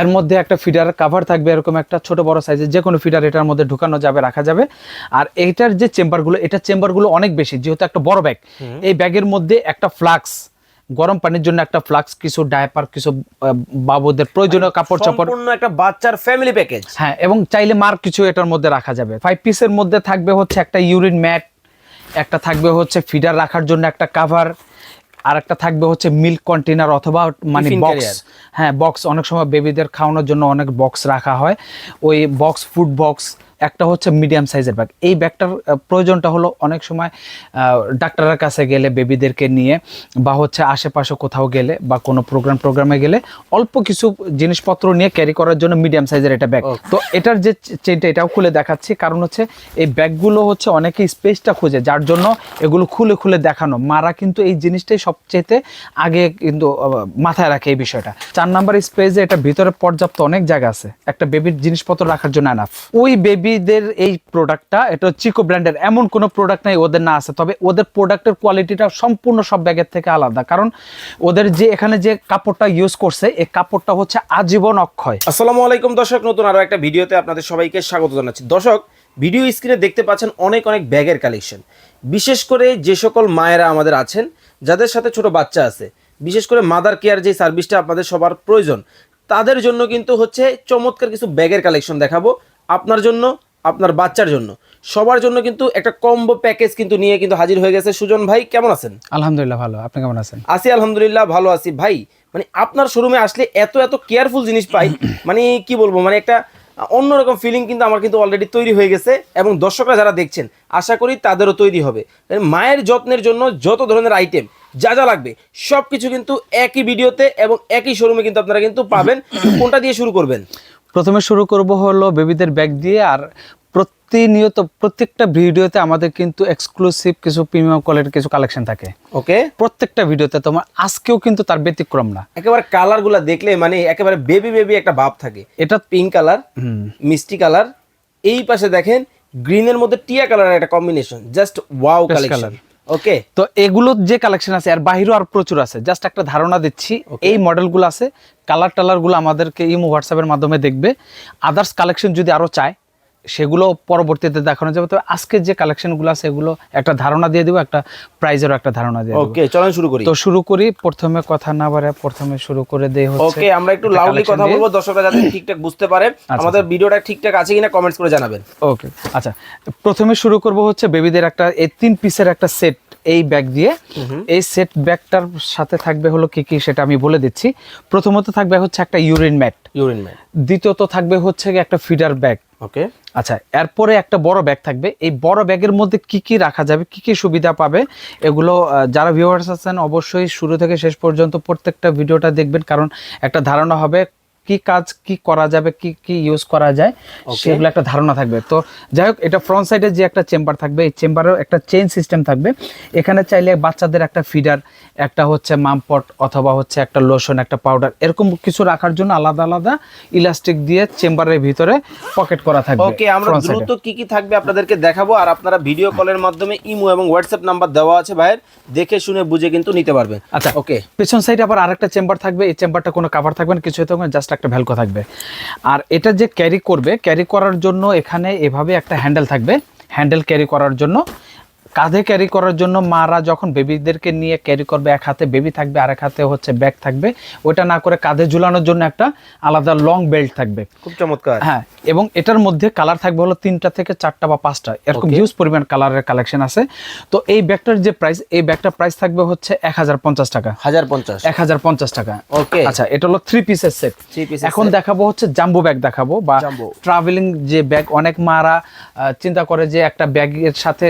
এর মধ্যে একটা ফিডার কাভার থাকবে এরকম একটা ছোট বড় সাইজের যে কোনো ফিডার এটার মধ্যে ঢুকানো যাবে রাখা যাবে। আর এটার যে চেম্বারগুলো এটা চেম্বারগুলো অনেক বেশি যেহেতু একটা বড় ব্যাগ এই ব্যাগের মধ্যে একটা ফ্লাক্স গরম পানির জন্য একটা ফ্লাক্স কিছু ডায়াপার কিছু বাবুদের প্রয়োজনীয় কাপড় চাপড়। একটা বাচ্চার ফ্যামিলি প্যাকেজ হ্যাঁ এবং চাইলে মার কিছু এটার মধ্যে রাখা যাবে। ফাইভ পিসের মধ্যে থাকবে হচ্ছে একটা ইউরিন ম্যাট একটা থাকবে হচ্ছে ফিডার রাখার জন্য একটা কাভার আর একটা থাকবে হচ্ছে মিল্ক কন্টেনার অথবা মানে বক্স হ্যাঁ বক্স অনেক সময় বেবিদের খাওয়ানোর জন্য অনেক বক্স রাখা হয়। ওই বক্স ফুড বক্স একটা হচ্ছে মিডিয়াম সাইজের ব্যাগ এই ব্যাগটার প্রয়োজনটা হলো অনেক সময় ডাক্তারের কাছে গেলে বেবিদেরকে নিয়ে বা হচ্ছে আশেপাশে কোথাও গেলে বা কোনো প্রোগ্রাম প্রোগ্রামে গেলে অল্প কিছু জিনিসপত্র নিয়ে ক্যারি করার জন্য মিডিয়াম সাইজের এটা ব্যাগ তো এটার যে চেনটা এটাও খুলে দেখাচ্ছি। কারণ হচ্ছে এই ব্যাগগুলো হচ্ছে অনেকে স্পেসটা খুঁজে যার জন্য এগুলো খুলে খুলে দেখানো। মারা কিন্তু এই জিনিসটাই সবচেয়ে আগে কিন্তু মাথায় রাখে এই বিষয়টা। চার নাম্বার স্পেসে এটা ভিতরে পর্যাপ্ত অনেক জায়গা আছে। একটা বেবির জিনিসপত্র রাখার জন্য এনাফ ওই বেবিদের এই প্রোডাক্টটা এটা চিকো ব্র্যান্ডের এমন কোনো প্রোডাক্ট নাই ওদের না আছে। তবে ওদের প্রোডাক্টের কোয়ালিটিটা সম্পূর্ণ সব ব্যাগের থেকে আলাদা। কারণ ওদের যে, এখানে যে কাপড়টা ইউজ করছে, এই কাপড়টা হচ্ছে আজীবন অক্ষয়। আসসালামু আলাইকুম দর্শক, নতুন আরও একটা ভিডিওতে আপনাদের সবাইকে স্বাগত জানাচ্ছি। দর্শক, ভিডিও স্ক্রিনে দেখতে পাচ্ছেন অনেক অনেক ব্যাগের কালেকশন বিশেষ করে যে সকল মায়েরা আমাদের আছেন, যাদের সাথে ছোট বাচ্চা আছে, বিশেষ করে মাদার কেয়ার যে সার্ভিসটা আপনাদের সবার প্রয়োজন, তাদের জন্য কিন্তু হচ্ছে চমৎকার কিছু ব্যাগের কালেকশন দেখাবো। আপনার জন্য আপনার বাচ্চার জন্য। সবার জন্য কিন্তু একটা কম্বো প্যাকেজ কিন্তু নিয়ে কিন্তু হাজির হয়ে গেছে। সুজন ভাই কেমন আছেন? আলহামদুলিল্লাহ ভালো। আপনি কেমন আছেন? আছি আলহামদুলিল্লাহ ভালো আছি। ভাই মানে আপনার শোরুমে আসলে এত এত কেয়ারফুল জিনিস পাই মানে কি বলব মানে একটা অন্যরকম ফিলিং কিন্তু আমার কিন্তু অলরেডি তৈরি হয়ে গেছে এবং দর্শকরা যারা দেখছেন আশা করি তাদেরও তৈরি হবে। মায়ের যত্নের জন্য যত ধরনের আইটেম যা যা লাগবে সব কিছু কিন্তু একই ভিডিওতে এবং একই শোরুমে কিন্তু আপনারা কিন্তু পাবেন। কোনটা দিয়ে শুরু করবেন? প্রথমে শুরু করব হলো বেবিদের ব্যাগ দিয়ে আর প্রতিনিয়ত প্রত্যেকটা ভিডিওতে আমাদের কিন্তু এক্সক্লুসিভ কিছু প্রিমিয়াম কোয়ালিটির কিছু কালেকশন থাকে। ওকে প্রত্যেকটা ভিডিওতে তোমার আজকেও কিন্তু তার ব্যতিক্রম না। একেবারে কালারগুলো দেখলে মানে একেবারে বেবি বেবি একটা ভাব থাকে। এটা পিঙ্ক কালার হুম, মিষ্টি কালার এই পাশে দেখেন গ্রিনের মধ্যে টিয়া কালারের একটা combination just wow collection okay তো এগুলো যে কালেকশন আছে আর বাহিরও আর প্রচুর আছে। জাস্ট একটা ধারণা দিচ্ছি এই মডেলগুলো আছে কালার টালারগুলো আমাদেরকে ইমো হোয়াটসঅ্যাপের মাধ্যমে দেখবে। আদার্স কালেকশন যদি আরও চায় সেগুলো পরবর্তীতে দেখানো যাবে। তবে আজকে যে কালেকশনগুলো আছে এগুলো একটা ধারণা দিয়ে দেবো একটা প্রাইজেরও একটা ধারণা দিয়ে ওকে চলেন শুরু করি। তো শুরু করি প্রথমে কথা না বাড়ে প্রথমে শুরু করে দেই হচ্ছে ওকে আমরা একটু একটা লাউডলি কথা বলব দর্শকরা যাতে ঠিকঠাক বুঝতে পারে। আমাদের ভিডিওটা ঠিকঠাক আছে কিনা কমেন্টস করে জানাবেন। ওকে আচ্ছা। প্রথমে শুরু করব হচ্ছে বেবিদের একটা এই তিন পিসের একটা সেট এই ব্যাগ দিয়ে। এই সেট ব্যাগটার সাথে থাকবে হলো কি কি সেটা আমি বলে দিচ্ছি। প্রথমত থাকবে হচ্ছে একটা ইউরিন ম্যাট ইউরিন ম্যাট দ্বিতীয়ত থাকবে হচ্ছে একটা ফিডার ব্যাগ ওকে আচ্ছা এরপরে একটা বড় ব্যাগ থাকবে। এই বড় ব্যাগের মধ্যে কি কি রাখা যাবে কি কি সুবিধা পাবে এগুলো যারা ভিউয়ার্স আছেন অবশ্যই শুরু থেকে শেষ পর্যন্ত প্রত্যেকটা ভিডিওটা দেখবেন। কারণ একটা ধারণা হবে কি কাজ কি করা যাবে কি কি ইউজ করা যায় সেগুলো একটা ধারণা থাকবে। তো যাই হোক এটা ফ্রন্ট সাইডে যে একটা চেম্বার থাকবে এই চেম্বারেও একটা চেইন সিস্টেম থাকবে। এখানে চাইলে বাচ্চাদের একটা ফিডার একটা হচ্ছে মামপট অথবা হচ্ছে একটা লোশন একটা পাউডার এরকম কিছু রাখার জন্য আলাদা আলাদা ইলাস্টিক দিয়ে চেম্বারের ভিতরে পকেট করা থাকবে ওকে আমরা। দ্রুত কি কি থাকবে আপনাদেরকে দেখাবো আর আপনারা ভিডিও কলের মাধ্যমে ইমো এবং হোয়াটসঅ্যাপ নাম্বার দেওয়া আছে ভাইয়ের দেখে শুনে বুঝে কিন্তু নিতে পারবেন। আচ্ছা ওকে পেছন সাইডে আবার আরেকটা চেম্বার থাকবে এই চেম্বারটা কোনো কাভার থাকবে না কিছু থাকবে জাস্ট একটা ভ্যালকো থাকবে। আর এটা যে ক্যারি করবে ক্যারি করার জন্য এখানে এভাবে একটা হ্যান্ডেল থাকবে। হ্যান্ডেল ক্যারি করার জন্য কাঁধে ক্যারি করার জন্য মারা যখন বেবিদেরকে নিয়ে ক্যারি করবে এক হাতে বেবি থাকবে আর এক হাতে হচ্ছে ব্যাগ থাকবে ওটা না করে কাঁধে ঝুলানোর জন্য একটা আলাদা লং বেল্ট থাকবে। খুব চমৎকার। হ্যাঁ এবং এটার মধ্যে কালার থাকবে হলো তিনটা থেকে চারটা বা পাঁচটা এরকম হিউজ পরিমাণ কালারের কালেকশন আছে। তো এই ব্যাগটার যে প্রাইস এই ব্যাগটার প্রাইস থাকবে হচ্ছে এক হাজার পঞ্চাশ টাকা। হাজার পঞ্চাশ। এক হাজার পঞ্চাশ টাকা। ওকে আচ্ছা এটা হলো থ্রি পিসের সেট এখন দেখাবো হচ্ছে জাম্বো ব্যাগ দেখাবো বা ট্রাভেলিং যে ব্যাগ অনেক মারা চিন্তা করে যে একটা ব্যাগের সাথে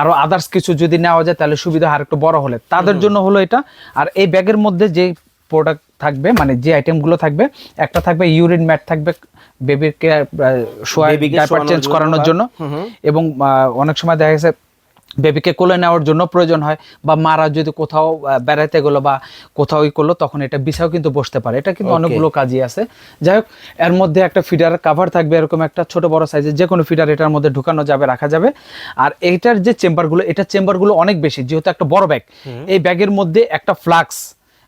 আরও আদার্স কিছু যদি নেওয়া যায় তাহলে সুবিধা আর একটু বড় হলে। তাদের জন্য হলো এটা। আর এই ব্যাগের মধ্যে যে প্রোডাক্ট থাকবে মানে যে আইটেমগুলো থাকবে একটা থাকবে ইউরিন ম্যাট থাকবে বেবিকে শোয়া Baby কে ডাইপার শোয়ানোর চেঞ্জ করানোর জন্য। এবং অনেক সময় দেখা গেছে বেবিকে কোলে নেওয়ার জন্য প্রয়োজন হয় বা মারা যদি কোথাও বেড়াইতে গেলো বা কোথাও ই করল তখন এটা বিছাও কিন্তু বসতে পারে। এটা কিন্তু অনেকগুলো কাজই আছে। যাই হোক এর মধ্যে একটা ফিডার কাভার থাকবে এরকম একটা ছোট বড় সাইজের যে কোনো ফিডার এটার মধ্যে ঢুকানো যাবে রাখা যাবে। আর এটার যে চেম্বারগুলো এটা চেম্বারগুলো অনেক বেশি যেহেতু একটা বড় ব্যাগ এই ব্যাগের মধ্যে একটা ফ্লাক্স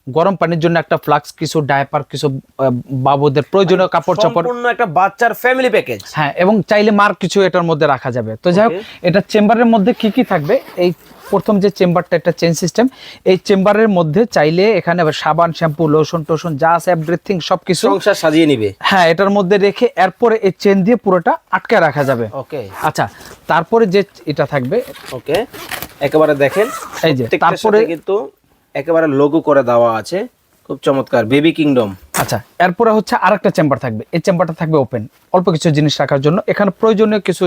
গরম পানির জন্য একটা ফ্লাক্স কিছু ডায়াপার কিছু বাবুদের প্রয়োজনীয় কাপড় চাপড়। সম্পূর্ণ একটা বাচ্চার ফ্যামিলি প্যাকেজ হ্যাঁ এবং চাইলে মার কিছু এটার মধ্যে রাখা যাবে। তো যাই হোক এটা চেম্বারের মধ্যে কি কি থাকবে? এই প্রথম যে চেম্বারটা একটা চেন সিস্টেম এই চেম্বারের মধ্যে চাইলে এখানে আবার সাবান শ্যাম্পু লোশন টোশন যা আছে এভরিথিং সব কিছু সংসার সাজিয়ে নিবে। হ্যাঁ এটার মধ্যে রেখে এরপরে এই চেন দিয়ে পুরোটা আটকে রাখা যাবে। ওকে আচ্ছা তারপরে যে এটা থাকবে ওকে একেবারে দেখেন এই যে তারপরে কিন্তু একেবারে লোগো করে দেওয়া আছে। খুব চমৎকার। Baby kingdom. আচ্ছা এরপরে হচ্ছে আরেকটা চেম্বার থাকবে। এই চেম্বারটা থাকবে ওপেন। অল্প কিছু জিনিস রাখার জন্য। এখানে প্রয়োজনীয় কিছু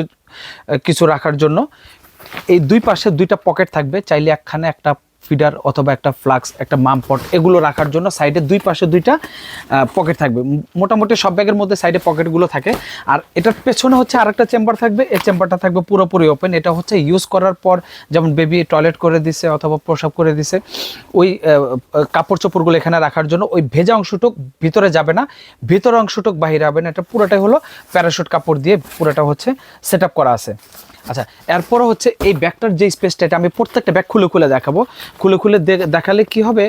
কিছু রাখার জন্য। এই দুই পাশে দুইটা পকেট থাকবে। চাইলে একখানে একটা ফিডার অথবা একটা ফ্লাক্স, একটা মামপট এগুলো রাখার জন্য সাইডে দুই পাশে দুইটা পকেট থাকবে। মোটামুটি সব ব্যাগের মধ্যে সাইডে পকেটগুলো থাকে। আর এটার পেছনে হচ্ছে আরেকটা চেম্বার থাকবে। এই চেম্বারটা থাকবে পুরোপুরি ওপেন। এটা হচ্ছে ইউজ করার পর যেমন বেবি টয়লেট করে দিছে অথবা প্রসাব করে দিছে, ওই কাপড় চোপড়গুলো এখানে রাখার জন্য ওই ভেজা অংশটুক ভিতরে যাবে না, ভিতরে অংশটুক বাহিরে হবে না। এটা পুরোটাই হলো প্যারাশুট কাপড় দিয়ে পুরোটা হচ্ছে সেট করা আছে। আচ্ছা এরপরে হচ্ছে এই ব্যাগটার যে স্পেসটা এটা আমি প্রত্যেকটা ব্যাগ খুলে খুলে দেখাবো। খুলে খুলে দেখালে কি হবে?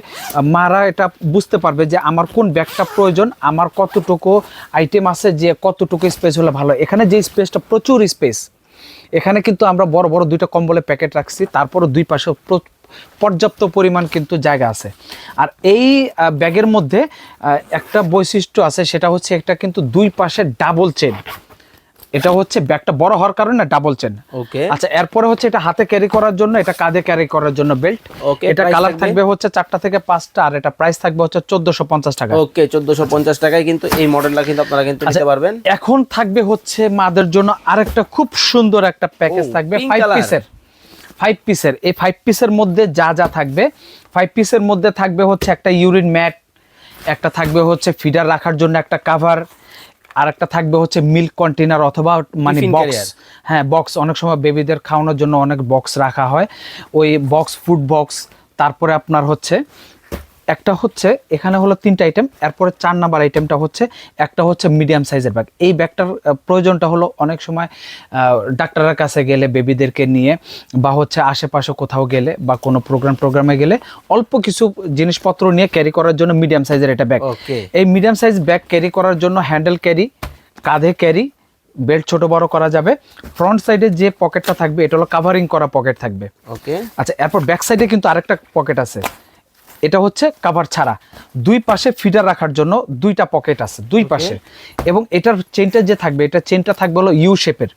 মারা এটা বুঝতে পারবে যে আমার কোন ব্যাগটা প্রয়োজন, আমার কতটুকু আইটেম আছে, যে কতটুকু স্পেস হলে ভালো। এখানে যে স্পেসটা প্রচুর স্পেস এখানে কিন্তু আমরা বড় বড় দুইটা কম্বলের প্যাকেট রাখছি, তারপরও দুই পাশে প্র- পর্যাপ্ত পরিমাণ কিন্তু জায়গা আছে। আর এই ব্যাগের মধ্যে একটা বৈশিষ্ট্য আছে, সেটা হচ্ছে একটা কিন্তু দুই পাশে ডাবল চেন এটা হচ্ছে ব্যাগটা বড় হওয়ার কারণে ডাবল চেন ওকে আচ্ছা এরপরে হচ্ছে এটা হাতে ক্যারি করার জন্য এটা কাঁধে ক্যারি করার জন্য বেল্ট ওকে এটা কালার থাকবে? থাকবে হচ্ছে চারটা থেকে পাঁচটা আর এটা প্রাইস থাকবে হচ্ছে চোদ্দশো পঞ্চাশ টাকা। ওকে চোদ্দশো পঞ্চাশ টাকায় কিন্তু এই মডেলটা কিন্তু আপনারা কিন্তু আচ্ছা, নিতে পারবেন। এখন থাকবে হচ্ছে মাদের জন্য আরেকটা খুব সুন্দর একটা প্যাকেজ থাকবে pink ফাইভ পিসের ফাইভ পিসের এই ফাইভ পিসের মধ্যে যা যা থাকবে ফাইভ পিসের মধ্যে থাকবে হচ্ছে একটা ইউরিন ম্যাট একটা থাকবে হচ্ছে ফিডার রাখার জন্য একটা কাভার আর একটা থাকবে হচ্ছে মিল্ক কন্টেনার অথবা মানে বক্স হ্যাঁ বক্স অনেক সময় বেবিদের খাওয়ানোর জন্য অনেক বক্স রাখা হয়। ওই বক্স ফুড বক্স তারপরে আপনার হচ্ছে একটা হচ্ছে এখানে হলো তিনটা আইটেম এরপরে চার নাম্বার আইটেমটা হচ্ছে একটা হচ্ছে মিডিয়াম সাইজের ব্যাগ এই ব্যাগটার প্রয়োজনটা হলো অনেক সময় ডাক্তারের কাছে গেলে বেবিদেরকে নিয়ে বা হচ্ছে আশেপাশে কোথাও গেলে বা কোনো প্রোগ্রাম প্রোগ্রামে গেলে অল্প কিছু জিনিসপত্র নিয়ে ক্যারি করার জন্য মিডিয়াম সাইজের এটা ব্যাগ এই মিডিয়াম সাইজ ব্যাগ ক্যারি করার জন্য হ্যান্ডেল ক্যারি কাঁধে ক্যারি বেল্ট ছোট বড় করা যাবে। ফ্রন্ট সাইডে যে পকেটটা থাকবে এটা হলো কাভারিং করা পকেট থাকবে। ওকে আচ্ছা এরপর ব্যাক সাইডে কিন্তু আরেকটা পকেট আছে। এটা হচ্ছে কাভার ছাড়া। দুই পাশে ফিডার রাখার জন্য দুইটা পকেট আছে দুই পাশে। এবং এটার চেনটা যে থাকবে এটা চেনটা থাকবে হলো ইউ শেপের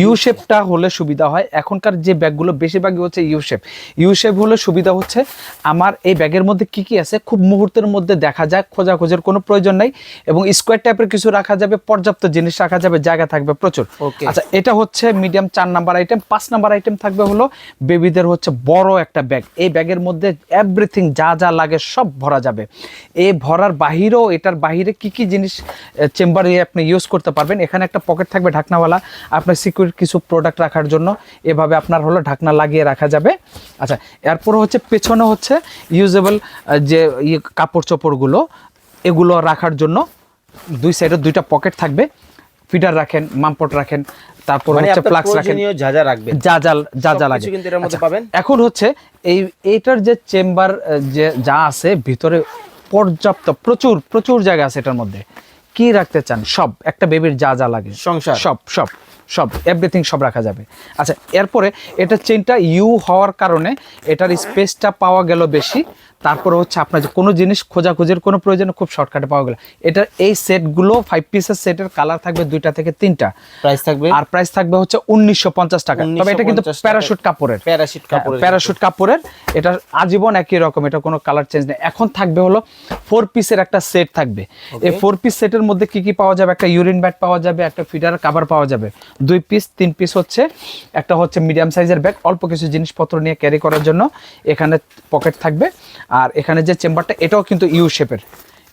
ইউ শেপটা হলে সুবিধা হয় এখনকার যে ব্যাগগুলো বেশিরভাগই হচ্ছে ইউ শেপ ইউ শেপ হলে সুবিধা হচ্ছে আমার এই ব্যাগের মধ্যে কি কি আছে খুব মুহূর্তের মধ্যে দেখা যায় খোঁজাখোঁজের কোনো প্রয়োজন নাই। এবং স্কোয়ার টাইপের কিছু রাখা যাবে পর্যাপ্ত জিনিস রাখা যাবে জায়গা থাকবে প্রচুর. আচ্ছা এটা হচ্ছে মিডিয়াম চার নাম্বার আইটেম পাঁচ নাম্বার আইটেম থাকবে হলো বেবিদের হচ্ছে বড় একটা ব্যাগ এই ব্যাগের মধ্যে এভরিথিং যা যা লাগে সব ভরা যাবে। এ ভরার বাহিরেও এটার বাহিরে কি কি জিনিস চেম্বারে আপনি ইউজ করতে পারবেন? এখানে একটা পকেট থাকবে ঢাকনাওয়ালা। আপনার সিকিউর কিছু প্রোডাক্ট রাখার জন্য এভাবে আপনার হলো ঢাকনা লাগিয়ে রাখা যাবে। আচ্ছা এরপর হচ্ছে পেছনে হচ্ছে ইউজেবল যে ইয়ে কাপড় চোপড়গুলো, এগুলো রাখার জন্য দুই সাইডে দুইটা পকেট থাকবে। ফিডার রাখেন মামপট রাখেন তারপর মানে হচ্ছে আপনার ফ্লাক্স রাখেন। যা যা রাখবেন। যা যা যা যা লাগে। কিন্তু এটার মধ্যে আচ্ছা, পাবেন। এখন হচ্ছে এই এইটার যে চেম্বার যে যা আছে ভিতরে পর্যাপ্ত প্রচুর প্রচুর জায়গা আছে এটার মধ্যে। কি রাখতে চান? সব একটা বেবির যা যা লাগে। সংসার। সব সব সব এভরিথিং সব রাখা যাবে। আচ্ছা এরপরে এটা চেনটা ইউ হওয়ার কারণে এটার স্পেসটা পাওয়া গেল বেশি। তারপরে হচ্ছে আপনার যে কোনো জিনিস খোঁজাখুঁজির কোনো প্রয়োজনে খুব শর্টকাটে পাওয়া গেল। এটার এই সেটগুলো ফাইভ পিসের সেটের কালার থাকবে দুইটা থেকে তিনটা। প্রাইস থাকবে? আর প্রাইস থাকবে হচ্ছে উনিশশো পঞ্চাশ টাকা। তবে এটা কিন্তু 1950 প্যারাশুট কাপড়ের। প্যারাশুট কাপড় প্যারাশুট কাপড়ের। এটা আজীবন একই রকম এটা কোনো কালার চেঞ্জ নেই। এখন থাকবে হলো ফোর পিসের একটা সেট থাকবে। এই ফোর পিস সেটের মধ্যে কি কি পাওয়া যাবে? একটা ইউরিন ব্যাট পাওয়া যাবে একটা ফিডার কাভার পাওয়া যাবে। দুই পিস তিন পিস হচ্ছে একটা হচ্ছে মিডিয়াম সাইজের ব্যাগ অল্প কিছু জিনিসপত্র নিয়ে ক্যারি করার জন্য এখানে পকেট থাকবে। আর এখানে যে চেম্বারটা এটাও কিন্তু ইউ শেপের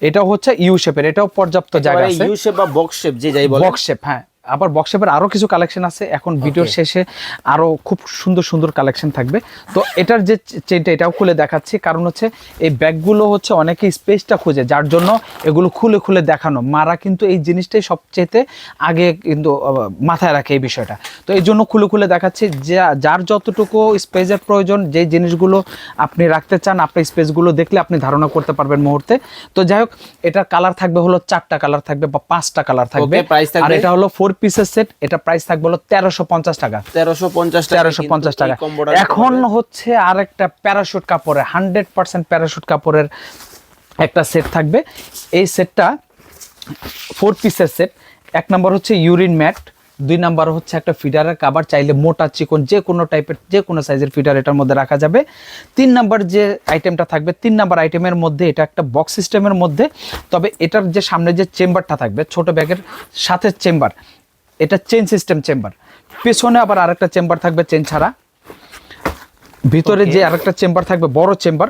এটাও হচ্ছে ইউ শেপের এটাও পর্যাপ্ত জায়গা আছে। ইউ শেপ বা বক্স শেপ যে যাই বলে বক্স শেপ হ্যাঁ। আবার বক্সেপের আরও কিছু কালেকশন আছে। এখন ভিডিওর শেষে আরও খুব সুন্দর সুন্দর কালেকশন থাকবে। তো এটার যে চেনটা এটাও খুলে দেখাচ্ছি। কারণ হচ্ছে এই ব্যাগগুলো হচ্ছে অনেকে স্পেসটা খুঁজে যার জন্য এগুলো খুলে খুলে দেখানো। মারা কিন্তু এই জিনিসটাই সবচেয়েতে আগে কিন্তু মাথায় রাখে এই বিষয়টা। তো এই জন্য খুলে খুলে দেখাচ্ছি। যে যার যতটুকু স্পেসের প্রয়োজন যে জিনিসগুলো আপনি রাখতে চান আপনার স্পেসগুলো দেখলে আপনি ধারণা করতে পারবেন মুহূর্তে। তো যাই হোক এটার কালার থাকবে হলো চারটা কালার থাকবে বা পাঁচটা কালার থাকবে? আর এটা হলো ফোর পিসের সেট এটা প্রাইস থাকবে হলো তেরোশো পঞ্চাশ টাকা। তেরোশো পঞ্চাশ তেরোশো পঞ্চাশ টাকা। এখন হচ্ছে আর একটা প্যারাশুট কাপড়ের হান্ড্রেড পার্সেন্ট প্যারাশুট কাপড়ের একটা সেট থাকবে। এই সেটটা ফোর পিসের সেট এক নম্বর হচ্ছে ইউরিন ম্যাট দুই নাম্বার হচ্ছে একটা ফিডারের কাবার চাইলে মোটা চিকন যে কোনো টাইপের যে কোনো সাইজের ফিডার এটার মধ্যে রাখা যাবে। তিন নাম্বার যে আইটেমটা থাকবে তিন নাম্বার আইটেমের মধ্যে এটা একটা বক্স সিস্টেমের মধ্যে তবে এটার যে সামনে যে চেম্বারটা থাকবে ছোট ব্যাগের সাথে চেম্বার এটা চেন সিস্টেম চেম্বার পেছনে আবার আরেকটা চেম্বার থাকবে চেন ছাড়া। ভিতরে যে আরেকটা চেম্বার থাকবে বড় চেম্বার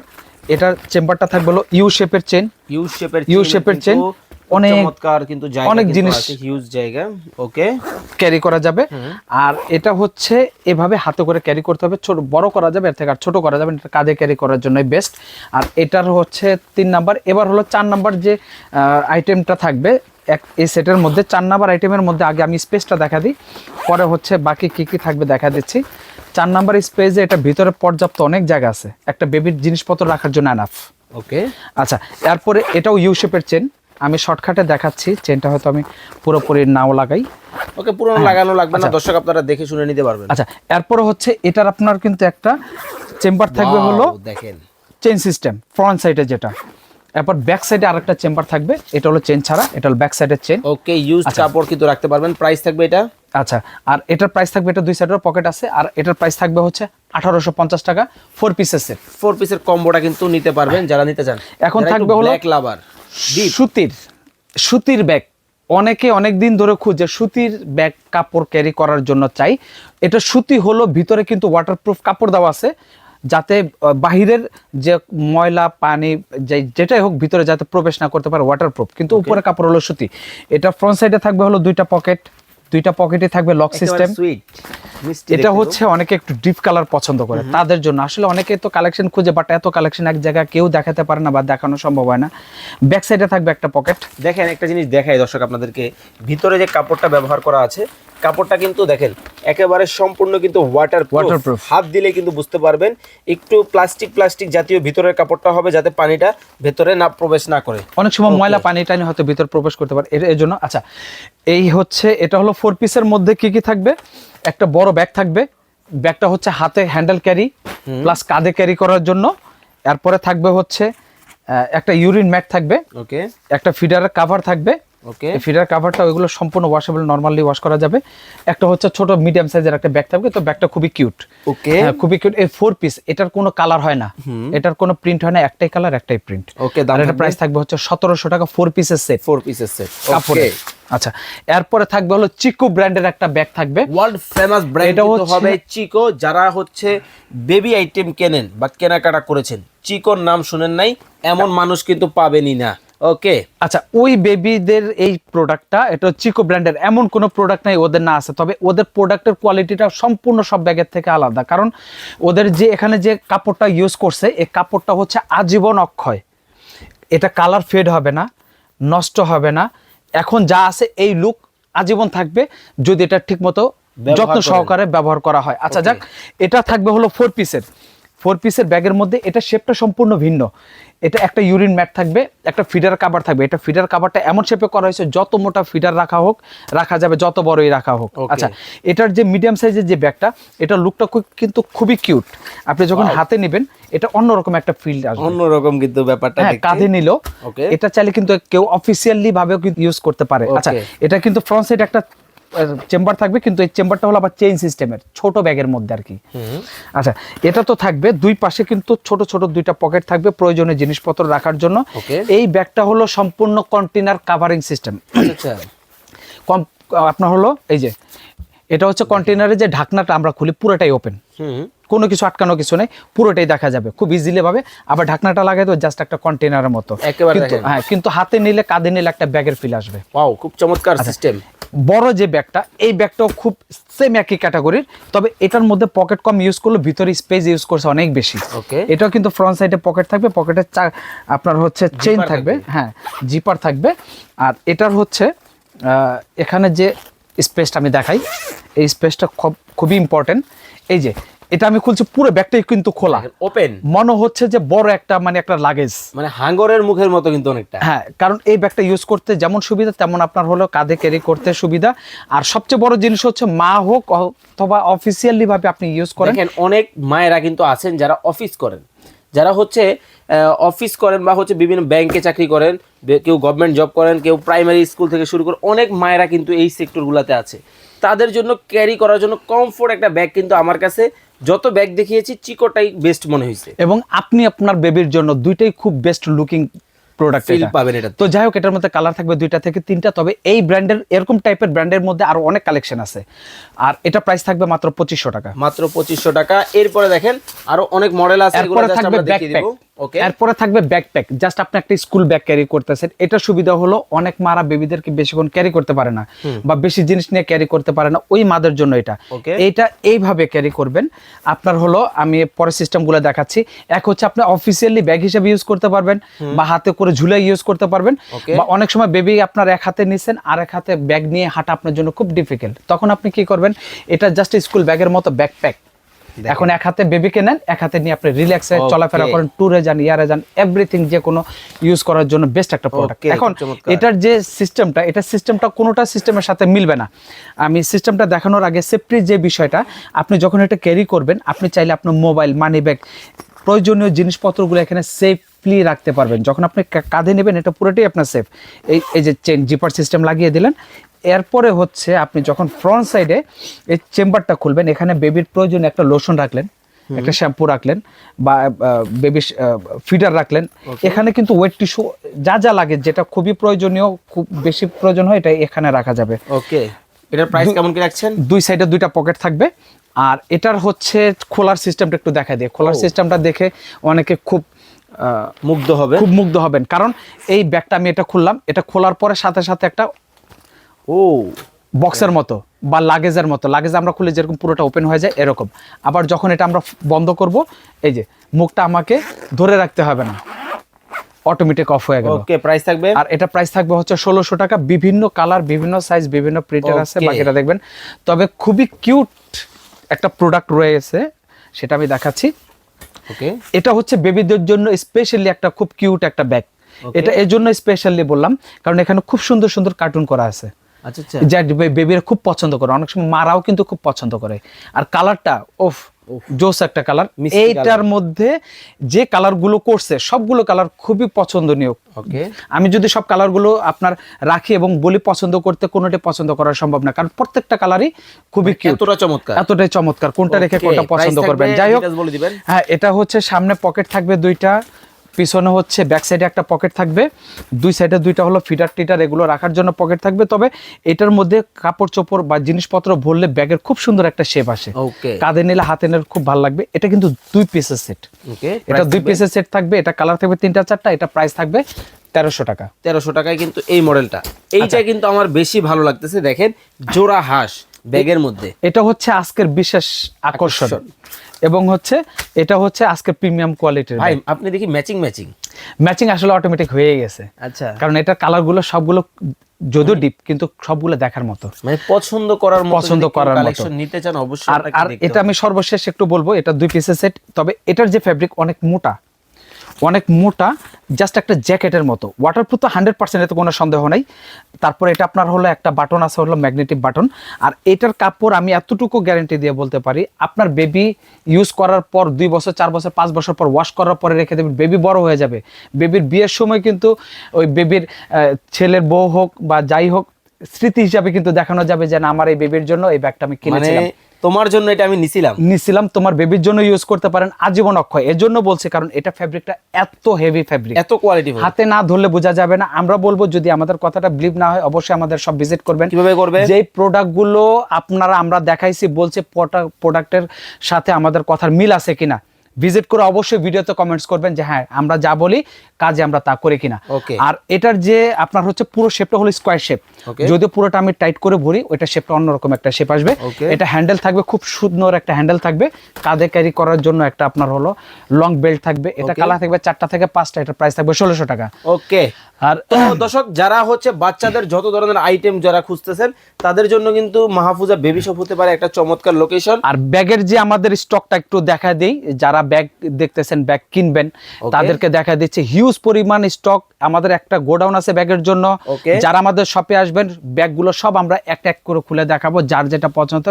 এটার চেম্বারটা থাকবে হলো ইউ শেপের চেন ইউ শেপের shape এর chain, অনেক- চমৎকার কিন্তু অনেক জিনিস। হিউজ জায়গা ওকে ক্যারি করা যাবে। আর এটা হচ্ছে এভাবে হাতে করে ক্যারি করতে হবে ছোট বড় করা যাবে এর থেকে আর ছোট করা যাবে এটা কাঁধে ক্যারি করার বেস্ট আর এটার হচ্ছে তিন নাম্বার এবার হলো চার নাম্বার যে আইটেমটা থাকবে এক এই সেটের মধ্যে চার নাম্বার আইটেমের মধ্যে আগে আমি স্পেসটা দেখা দিই। পরে হচ্ছে বাকি কি কি থাকবে দেখা দিচ্ছি। চার নাম্বার স্পেসে এটা ভিতরে পর্যাপ্ত অনেক জায়গা আছে। একটা বেবির জিনিসপত্র রাখার জন্য এনাফ ওকে। আচ্ছা এরপরে এটাও ইউ শেপের চেন আমি শর্টকাটে দেখাচ্ছি চেনটা হয়তো আমি পুরোপুরি নাও লাগাই। ওকে পুরনো লাগানো লাগবে না দর্শক আপনারা দেখে শুনে নিতে পারবেন। আচ্ছা এরপরে হচ্ছে এটার আপনার কিন্তু একটা চেম্বার থাকবে হলো দেখেন। চেন সিস্টেম ফ্রন্ট সাইডে যেটা। এরপর ব্যাক সাইডে আরেকটা চেম্বার থাকবে এটা হলো চেন ছাড়া এটা হলো ব্যাক সাইডের চেন ওকে ইউজ কাপড় কিন্তু রাখতে পারবেন প্রাইস থাকবে এটা? আচ্ছা আর এটার প্রাইস থাকবে এটা দুই সাইডের পকেট আছে আর এটার প্রাইস থাকবে হচ্ছে আঠারোশো পঞ্চাশ টাকা ফোর পিসের সেট ফোর পিসের কম্বোটা কিন্তু নিতে পারবেন যারা নিতে চান। এখন থাকবে হলো- ব্ল্যাক লাভার সুতির সুতির ব্যাগ অনেকে অনেক দিন ধরে খুঁজে সুতির ব্যাগ কাপড় ক্যারি করার জন্য চাই। এটা সুতি হলো ভিতরে কিন্তু ওয়াটারপ্রুফ কাপড় দেওয়া আছে। যাতে বাহিরের যে ময়লা পানি যেটাই হোক ভিতরে যাতে প্রবেশ না করতে পারে ওয়াটারপ্রুফ কিন্তু উপরে কাপড় হলো সুতি। এটা ফ্রন্ট সাইডে থাকবে হলো দুইটা পকেট দুইটা পকেটে থাকবে লক সিস্টেম এটা হচ্ছে অনেকে একটু ডিপ কালার পছন্দ করে। তাদের জন্য। আসলে অনেকে তো কালেকশন খুঁজে বাট এত কালেকশন এক জায়গায় কেউ দেখাতে পারে না বা দেখানো সম্ভব হয় না। ব্যাক সাইডে থাকবে একটা পকেট দেখেন একটা জিনিস দেখাই দর্শক আপনাদেরকে। ভিতরে যে কাপড়টা ব্যবহার করা আছে কাপড়টা কিন্তু দেখেন একেবারে সম্পূর্ণ কিন্তু ওয়াটার Waterproof। হাত দিলে কিন্তু বুঝতে পারবেন একটু প্লাস্টিক প্লাস্টিক জাতীয় ভিতরের কাপড়টা হবে যাতে পানিটা ভেতরে না প্রবেশ না করে। অনেক সময় ময়লা পানি টানি হয়তো ভিতর প্রবেশ করতে পারে। এর জন্য আচ্ছা এই হচ্ছে এটা হলো ফোর পিসের মধ্যে কি কি থাকবে? একটা বড় ব্যাগ থাকবে। ব্যাগটা হচ্ছে হাতে হ্যান্ডেল ক্যারি প্লাস কাঁধে ক্যারি করার জন্য। এরপরে থাকবে হচ্ছে একটা ইউরিন ম্যাট থাকবে। ওকে একটা ফিডারের কাভার থাকবে। ওকে। এই ফিডার কাভারটা ওইগুলো সম্পূর্ণ ওয়াশেবল নর্মালি ওয়াশ করা যাবে। একটা হচ্ছে ছোট মিডিয়াম সাইজের একটা ব্যাগ থাকবে তো ব্যাগটা খুবই কিউট ওকে। হ্যাঁ খুবই কিউট এই ফোর পিস এটার কোনো কালার হয় না। এটার কোনো প্রিন্ট হয় না একটাই কালার একটাই প্রিন্ট ওকে দাম এটা? প্রাইস থাকবে? হচ্ছে সতেরোশো টাকা ফোর পিসের সেট ফোর পিসের সেট কাপড়ে আচ্ছা এরপরে থাকবে হলো চিকু ব্র্যান্ডের একটা ব্যাগ থাকবে। ওয়ার্ল্ড ফেমাস ব্র্যান্ড এটা এটা হবে চিকো যারা হচ্ছে বেবি আইটেম কেনেন বা কেনাকাটা করেছেন। চিকোর নাম শুনেন নাই এমন মানুষ কিন্তু পাবেনই না। ওকে আচ্ছা ওই বেবিদের এই প্রোডাক্টটা এটা চিকো ব্র্যান্ডের এমন কোনো প্রোডাক্ট নাই ওদের না আছে। তবে ওদের প্রোডাক্টের কোয়ালিটিটা সম্পূর্ণ সব ব্যাগের থেকে আলাদা। কারণ ওদের যে এখানে যে কাপড়টা ইউজ করছে এই কাপড়টা হচ্ছে আজীবন অক্ষয়। এটা কালার ফেড হবে না নষ্ট হবে না। এখন যা আছে এই লুক আজীবন থাকবে যদি এটা ঠিকমতো যত্ন সহকারে ব্যবহার করা হয়। আচ্ছা যাক এটা থাকবে হলো ফোর পিসের ফোর পিসের ব্যাগের মধ্যে এটা শেপটা সম্পূর্ণ ভিন্ন। এটা একটা ইউরিন ম্যাট থাকবে একটা ফিডার কাভার থাকবে। এটা ফিডার কাভারটা এমন শেপে করা হয়েছে যত মোটা ফিডার রাখা হোক রাখা যাবে যত বড়ই রাখা হোক। আচ্ছা এটার যে মিডিয়াম সাইজের যে ব্যাগটা এটা লুকটা কিন্তু খুবই কিউট আপনি যখন হাতে নেবেন এটা অন্যরকম একটা ফিল আসবে। অন্যরকম কিন্তু ব্যাপারটা হ্যাঁ কাঁধে নিল এটা চাইলে কিন্তু কেউ অফিসিয়ালি ভাবেও কিন্তু ইউজ করতে পারে। আচ্ছা এটা কিন্তু ফ্রন্ট সাইড একটা চেম্বার থাকবে কিন্তু এই চেম্বারটা হলো আবার চেইন সিস্টেমের ছোট ব্যাগের মধ্যে আর কি। আচ্ছা এটা তো থাকবে দুই পাশে কিন্তু ছোট ছোট দুইটা পকেট থাকবে প্রয়োজনীয় জিনিসপত্র রাখার জন্য। এই ব্যাগটা হলো সম্পূর্ণ কন্টেনার কাভারিং সিস্টেম আচ্ছা। আপনার হলো এই যে এটা হচ্ছে কন্টেনারের যে ঢাকনাটা আমরা খুলি পুরোটাই ওপেন হুম। কোনো কিছু আটকানো কিছু নেই পুরোটাই দেখা যাবে। খুব ইজিলি ভাবে। আবার ঢাকনাটা লাগাই তো জাস্ট একটা কন্টেনারের মতো। কিন্তু হ্যাঁ কিন্তু হাতে নিলে কাঁধে নিলে একটা ব্যাগের ফিল আসবে। ওয়াও খুব চমৎকার আচ্ছা। সিস্টেম বড় যে ব্যাগটা এই ব্যাগটাও খুব সেম একই ক্যাটাগরির তবে এটার মধ্যে পকেট কম ইউজ করলে ভিতরে স্পেস ইউজ করছে অনেক বেশি। ওকে এটাও কিন্তু ফ্রন্ট সাইডে পকেট থাকবে পকেটের চা আপনার হচ্ছে চেইন থাকবে। হ্যাঁ জিপার থাকবে। আর এটার হচ্ছে এখানে যে স্পেসটা আমি দেখাই এই স্পেসটা খুব খুবই ইম্পর্টেন্ট এই যে এটা আমি খুলছি পুরো ব্যাগটাই কিন্তু খোলা। ওপেন মনে হচ্ছে যে বড় একটা মানে একটা লাগেজ মানে হাঙ্গরের মুখের মতো কিন্তু অনেকটা। হ্যাঁ কারণ এই ব্যাগটা ইউজ করতে যেমন সুবিধা তেমন আপনার হলো কাঁধে ক্যারি করতে সুবিধা। আর সবচেয়ে বড় জিনিস হচ্ছে মা হোক অথবা অফিসিয়ালি ভাবে আপনি ইউজ করেন। দেখেন অনেক মায়েরা কিন্তু আছেন যারা অফিস করেন। যারা হচ্ছে অফিস করেন বা হচ্ছে বিভিন্ন ব্যাংকে চাকরি করেন কেউ গভর্নমেন্ট জব করেন কেউ প্রাইমারি স্কুল থেকে শুরু করে অনেক মায়েরা কিন্তু এই সেক্টরগুলোতে আছে। তাদের জন্য ক্যারি করার জন্য কমফোর্ট একটা ব্যাগ কিন্তু আমার কাছে। যত ব্যাগ দেখিয়েছি চিকোটাই বেস্ট মনে হয়েছে এবং আপনি আপনার বেবির জন্য দুইটাই খুব বেস্ট লুকিং প্রোডাক্ট ফিল পাবেন এটা তো যাই হোক এটার মধ্যে কালার থাকবে দুইটা থেকে তিনটা তবে এই ব্র্যান্ডের এরকম টাইপের ব্র্যান্ডের মধ্যে আরও অনেক কালেকশন আছে। আর এটা প্রাইস থাকবে মাত্র পঁচিশশো টাকা। মাত্র পঁচিশশো টাকা। এরপরে দেখেন আরও অনেক মডেল আছে এগুলো এরপরে থাকবে ব্যাকপ্যাক দিব। ওকে এরপরে থাকবে ব্যাকপ্যাক জাস্ট আপনি একটা স্কুল ব্যাগ ক্যারি করতেছেন। এটা সুবিধা হলো অনেক মারা বেবিদেরকে বেশিক্ষণ ক্যারি করতে পারে না বা বেশি জিনিস নিয়ে ক্যারি করতে পারে না। ওই মাদের জন্য এটা. এইটা এইভাবে ক্যারি করবেন। আপনার হলো আমি পরের সিস্টেমগুলো দেখাচ্ছি। এক হচ্ছে আপনি অফিসিয়ালি ব্যাগ হিসেবে ইউজ করতে পারবেন বা হাতে করে ঝুলে ইউজ করতে পারবেন। বা অনেক সময় বেবি আপনার এক হাতে নিছেন আর এক হাতে ব্যাগ নিয়ে হাঁটা আপনার জন্য খুব ডিফিকাল্ট তখন আপনি কি করবেন? এটা জাস্ট স্কুল ব্যাগের মতো ব্যাকপ্যাক এখন এক হাতে বেবিকে নেন এক হাতে নিয়ে আপনি রিল্যাক্সে. চলাফেরা করেন ট্যুরে যান ইয়ারে যান এভরিথিং যে কোনো ইউজ করার জন্য বেস্ট একটা প্রোডাক্ট এখন এটার যে সিস্টেমটা এটা সিস্টেমটা কোনোটা সিস্টেমের সাথে মিলবে না। আমি সিস্টেমটা দেখানোর আগে সেফটির যে বিষয়টা আপনি যখন এটা ক্যারি করবেন আপনি চাইলে আপনার মোবাইল মানি ব্যাগ প্রয়োজনীয় জিনিসপত্রগুলো এখানে সেফলি রাখতে পারবেন। যখন আপনি কাঁধে নেবেন এটা পুরোটাই আপনার সেফ এই এই যে চেন জিপার সিস্টেম লাগিয়ে দিলেন এরপরে হচ্ছে আপনি যখন ফ্রন্ট সাইডে এই চেম্বারটা খুলবেন এখানে বেবির প্রয়োজনে একটা লোশন রাখলেন একটা শ্যাম্পু রাখলেন বা বেবি ফিডার রাখলেন। এখানে কিন্তু ওয়েট টিস্যু যা যা লাগে যেটা খুবই প্রয়োজনীয় খুব বেশি প্রয়োজন হয় এটা এখানে রাখা যাবে। ওকে এটার প্রাইস কেমন কি রাখছেন? দুই সাইডে দুইটা পকেট থাকবে। আর এটার হচ্ছে খোলার সিস্টেমটা একটু দেখা দিয়ে। খোলার সিস্টেমটা দেখে অনেকে খুব মুগ্ধ হবে খুব মুগ্ধ হবেন। কারণ এই ব্যাগটা আমি এটা খুললাম এটা খোলার পরে সাথে সাথে একটা ও। বক্সের মতো বা লাগেজের মতো। লাগেজ আমরা খুলে যেরকম পুরোটা ওপেন হয়ে যায় এরকম। আবার যখন এটা আমরা বন্ধ করব এই যে মুখটা আমাকে ধরে রাখতে হবে না। অটোমেটিক অফ হয়ে গেল। ওকে প্রাইস থাকবে? আর এটা প্রাইস থাকবে হচ্ছে ষোলোশো টাকা। বিভিন্ন কালার বিভিন্ন সাইজ বিভিন্ন প্রিন্টার আছে. বাকিটা দেখবেন। তবে খুবই কিউট একটা প্রোডাক্ট রয়েছে সেটা আমি দেখাচ্ছি। ওকে এটা হচ্ছে বেবিদের জন্য স্পেশালি একটা খুব কিউট একটা ব্যাগ এটা এর জন্য স্পেশালি বললাম কারণ এখানে খুব সুন্দর সুন্দর কার্টুন করা আছে। যা বেবিরা খুব পছন্দ করে। অনেক সময় মারাও কিন্তু খুব পছন্দ করে। আর কালারটা ওফ জোস একটা কালার। এইটার মধ্যে যে কালারগুলো করছে সবগুলো কালার খুবই পছন্দনীয়। ওকে। আমি যদি সব কালারগুলো আপনার রাখি এবং বলি পছন্দ করতে কোনোটি পছন্দ করা সম্ভব না। কারণ প্রত্যেকটা কালারই খুবই কিউট এতটা চমৎকার। এতটাই চমৎকার। কোনটা রেখে কোনটা পছন্দ করবেন? যাই হোক। হ্যাঁ এটা হচ্ছে সামনে পকেট থাকবে দুইটা। পিছনে হচ্ছে ব্যাক সাইডে একটা পকেট থাকবে। দুই সাইডে দুইটা হলো ফিটার টিটার এগুলো রাখার জন্য পকেট থাকবে। তবে এটার মধ্যে কাপড় চোপড় বা জিনিসপত্র ভরলে ব্যাগের খুব সুন্দর একটা শেপ আসে। ওকে কাঁধে নিলে হাতে নিলে খুব ভালো লাগবে। এটা কিন্তু দুই পিসের সেট এটা দুই পিসের সেট থাকবে এটা কালার থাকবে তিনটা চারটা এটা প্রাইস থাকবে তেরোশো টাকা। তেরোশো টাকায় কিন্তু এই মডেলটা এইটা আচ্ছা। কিন্তু আমার বেশি ভালো লাগতেছে দেখেন জোড়া হাঁস ব্যাগের মধ্যে। এটা হচ্ছে আজকের বিশেষ আকর্ষণ। এবং হচ্ছে এটা হচ্ছে আজকের প্রিমিয়াম কোয়ালিটির ভাই আপনি দেখি ম্যাচিং ম্যাচিং ম্যাচিং আসলে অটোমেটিক হয়ে গেছে। আচ্ছা। কারণ এটার কালারগুলো সবগুলো যদিও ডিপ কিন্তু সবগুলো দেখার মতো। মানে পছন্দ করার মতো পছন্দ করার মতো। কালেকশন নিতে চান অবশ্যই আর আর এটা আমি সর্বশেষ একটু বলব এটা দুই পিসের সেট তবে এটার যে ফ্যাব্রিক অনেক মোটা অনেক মোটা জাস্ট একটা জ্যাকেটের মতো। ওয়াটারপ্রুফ তো হান্ড্রেড পার্সেন্ট এতে কোনো সন্দেহ নেই। তারপর এটা আপনার হলো একটা বাটন আছে, হলো ম্যাগনেটিক বাটন। আর এটার কাপড় আমি এতটুকু গ্যারেন্টি দিয়ে বলতে পারি, আপনার বেবি ইউজ করার পর দুই বছর, চার বছর, পাঁচ বছর পর ওয়াশ করার পরে রেখে দেবেন বেবি বড় হয়ে যাবে। বেবির বিয়ের সময় কিন্তু ওই বেবির ছেলের বউ হোক বা যাই হোক, স্মৃতি হিসাবে কিন্তু দেখানো যাবে যে না, আমার এই বেবির জন্য এই ব্যাগটা আমি মানে কিনেছিলাম তোমার জন্য এটা আমি নিছিলাম। নিছিলাম তোমার বেবির জন্য ইউজ করতে পারেন আজীবন অক্ষয়। এর জন্য বলছি কারণ এটা ফ্যাব্রিকটা এত হেভি ফ্যাব্রিক এত কোয়ালিটি হাতে না ধরলে বোঝা যাবে না। আমরা বলব যদি আমাদের কথাটা বিলিভ না হয় অবশ্যই আমাদের সব ভিজিট করবেন। কীভাবে করবে? যে প্রোডাক্টগুলো আপনারা আমরা দেখাইছি বলছে প্রোডাক্টের সাথে আমাদের কথার মিল আছে কিনা। ভিজিট করে অবশ্যই ভিডিওতে কমেন্টস করবেন যে হ্যাঁ আমরা যা বলি কাজে আমরা তা করি কিনা। আর এটার যে আপনার হচ্ছে পুরো শেপটা হলো স্কোয়ার শেপ যদি যদিও পুরোটা আমি টাইট করে ভরি ওইটা শেপটা অন্যরকম একটা শেপ আসবে। এটা হ্যান্ডেল থাকবে খুব সুন্দর একটা হ্যান্ডেল থাকবে। কাঁধে ক্যারি করার জন্য একটা আপনার হলো লং বেল্ট থাকবে। এটা কালার থাকবে চারটা থেকে পাঁচটা এটার প্রাইস থাকবে ষোলোশো টাকা। ওকে আর দর্শক যারা হচ্ছে বাচ্চাদের যত ধরনের আইটেম যারা খুঁজতেছেন তাদের জন্য কিন্তু মাহফুজা বেবি শপ হতে পারে একটা চমৎকার লোকেশন আর ব্যাগের যে আমাদের স্টকটা একটু দেখা দেই যারা ব্যাগ দেখতেছেন ব্যাগ কিনবেন তাদেরকে দেখা দিচ্ছে। হিউজ পরিমাণ স্টক আমাদের একটা গোডাউন আছে ব্যাগের জন্য। যারা আমাদের শপে আসবেন ব্যাগগুলো সব আমরা এক এক করে খুলে দেখাবো যার যেটা পছন্দ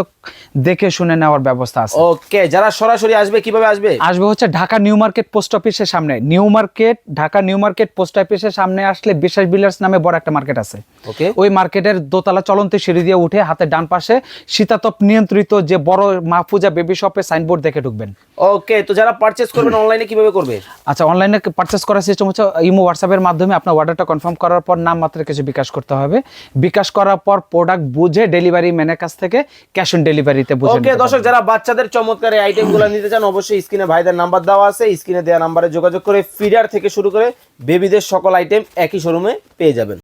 দেখে শুনে নেওয়ার ব্যবস্থা আছে। ওকে যারা সরাসরি আসবে কীভাবে আসবে? আসবে হচ্ছে ঢাকা নিউ মার্কেট পোস্ট অফিসের সামনে। New market Dhaka new market post অফিসের সামনে আসলে বিশ্বাস বিল্ডার্স নামে বড় একটা মার্কেট আছে। ওকে ওই মার্কেটের দোতলা চলন্ত সিঁড়ি দিয়ে উঠে হাতে ডান পাশে শীতাতপ নিয়ন্ত্রিত যে বড় মাহফুজা বেবি শপে সাইনবোর্ড দেখে ঢুকবেন। ওকে তো যারা পারচেজ করবেন অনলাইনে কীভাবে করবে? আচ্ছা অনলাইনে পারচেস করার সিস্টেম হচ্ছে ইমো হোয়াটসঅ্যাপের মাধ্যমে আপনার অর্ডারটা কনফার্ম করার পর নাম মাত্র কিছু বিকাশ করতে হবে। বিকাশ করার পর প্রোডাক্ট বুঝে ডেলিভারি ম্যানের কাছ থেকে ক্যাশ অন ডেলিভারিতে বুঝে ওকে দর্শক যারা বাচ্চাদের চমৎকার এই আইটেমগুলো নিতে চান অবশ্যই স্ক্রিনে ভাইদের নাম্বার দেওয়া আছে। স্ক্রিনে দেওয়া নাম্বারে যোগাযোগ করে ফিডার থেকে শুরু করে বেবিদের সকল আইটেম একই শোরুমে পেয়ে যাবেন।